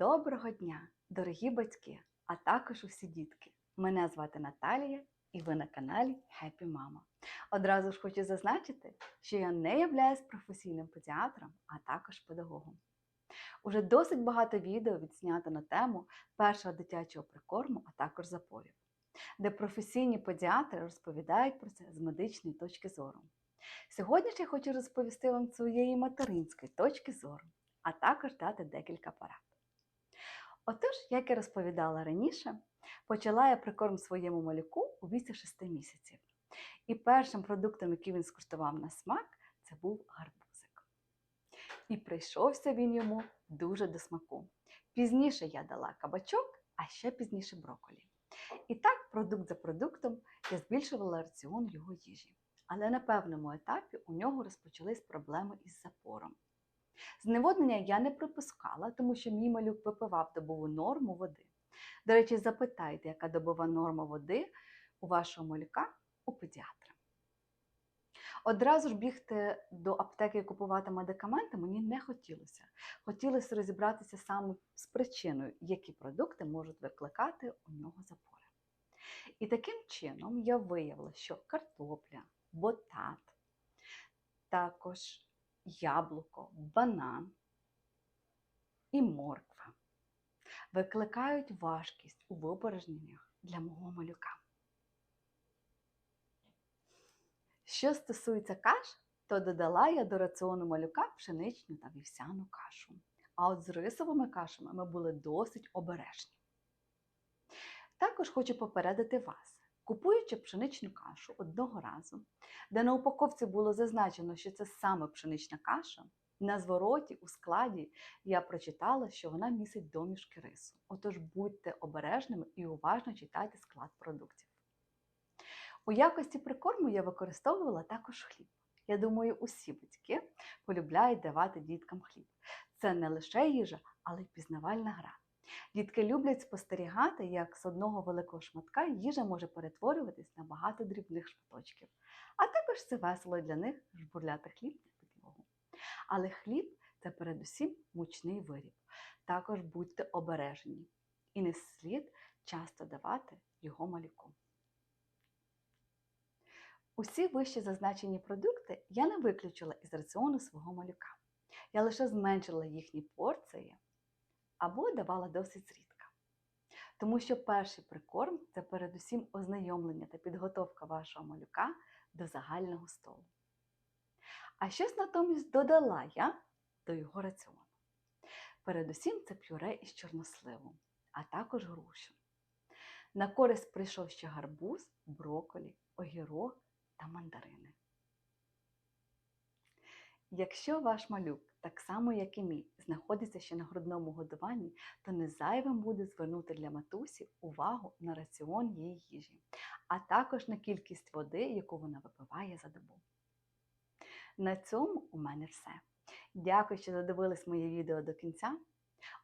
Доброго дня, дорогі батьки, а також усі дітки. Мене звати Наталія і ви на каналі Happy Mama. Одразу ж хочу зазначити, що я не являюсь професійним педіатром, а також педагогом. Уже досить багато відео відзнято на тему першого дитячого прикорму, а також запорів, де професійні педіатри розповідають про це з медичної точки зору. Сьогодні ж я хочу розповісти вам своєї материнської точки зору, а також дати декілька порад. Отож, як я розповідала раніше, почала я прикорм своєму малюку у віці 6 місяців. І першим продуктом, який він скуштував на смак, це був гарбузик. І прийшовся він йому дуже до смаку. Пізніше я дала кабачок, а ще пізніше броколі. І так, продукт за продуктом, я збільшувала раціон його їжі. Але на певному етапі у нього розпочались проблеми із запором. Зневоднення я не припускала, тому що мій малюк випивав добову норму води. До речі, запитайте, яка добова норма води у вашого малюка у педіатра. Одразу ж бігти до аптеки і купувати медикаменти мені не хотілося. Хотілося розібратися саме з причиною, які продукти можуть викликати у нього запори. І таким чином я виявила, що картопля, ботат, також яблуко, банан і морква викликають важкість у випорожненнях для мого малюка. Що стосується каш, то додала я до раціону малюка пшеничну та вівсяну кашу. А от з рисовими кашами ми були досить обережні. Також хочу попередити вас, купуючи пшеничну кашу одного разу, де на упаковці було зазначено, що це саме пшенична каша, на звороті у складі я прочитала, що вона містить домішки рису. Отож будьте обережними і уважно читайте склад продуктів. У якості прикорму я використовувала також хліб. Я думаю, усі батьки полюбляють давати діткам хліб. Це не лише їжа, але й пізнавальна гра. Дітки люблять спостерігати, як з одного великого шматка їжа може перетворюватись на багато дрібних шматочків. А також це весело для них жбурляти хліб на підлогу. Але хліб це передусім мучний виріб. Також будьте обережні і не слід часто давати його малюку. Усі вище зазначені продукти я не виключила із раціону свого малюка. Я лише зменшила їхні порції або давала досить зрідка. Тому що перший прикорм це передусім ознайомлення та підготовка вашого малюка до загального столу. А щось натомість додала я до його раціону. Передусім це пюре із чорносливу, а також грушу. На користь прийшов ще гарбуз, броколі, огірок та мандарини. Якщо ваш малюк, так само як і мій, знаходиться ще на грудному годуванні, то не зайвим буде звернути для матусі увагу на раціон її їжі, а також на кількість води, яку вона випиває за добу. На цьому у мене все. Дякую, що додивились моє відео до кінця.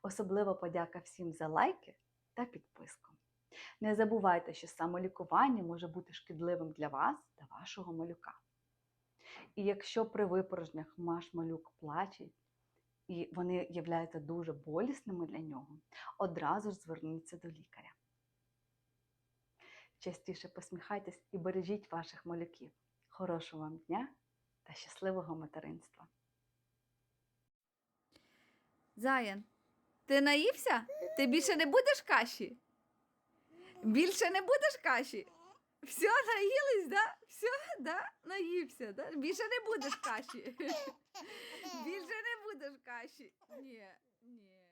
Особливо подяка всім за лайки та підписку. Не забувайте, що самолікування може бути шкідливим для вас та вашого малюка. І якщо при випорожнях ваш малюк плаче, і вони являються дуже болісними для нього, одразу ж зверніться до лікаря. Частіше посміхайтесь і бережіть ваших малюків. Хорошого вам дня та щасливого материнства! Заян, ти наївся? Ти більше не будеш каші? Більше не будеш каші? Все, наїлись, да? Все, да? Наївся, да? Більше не будеш каші. Більше не будеш каші. Ні, ні.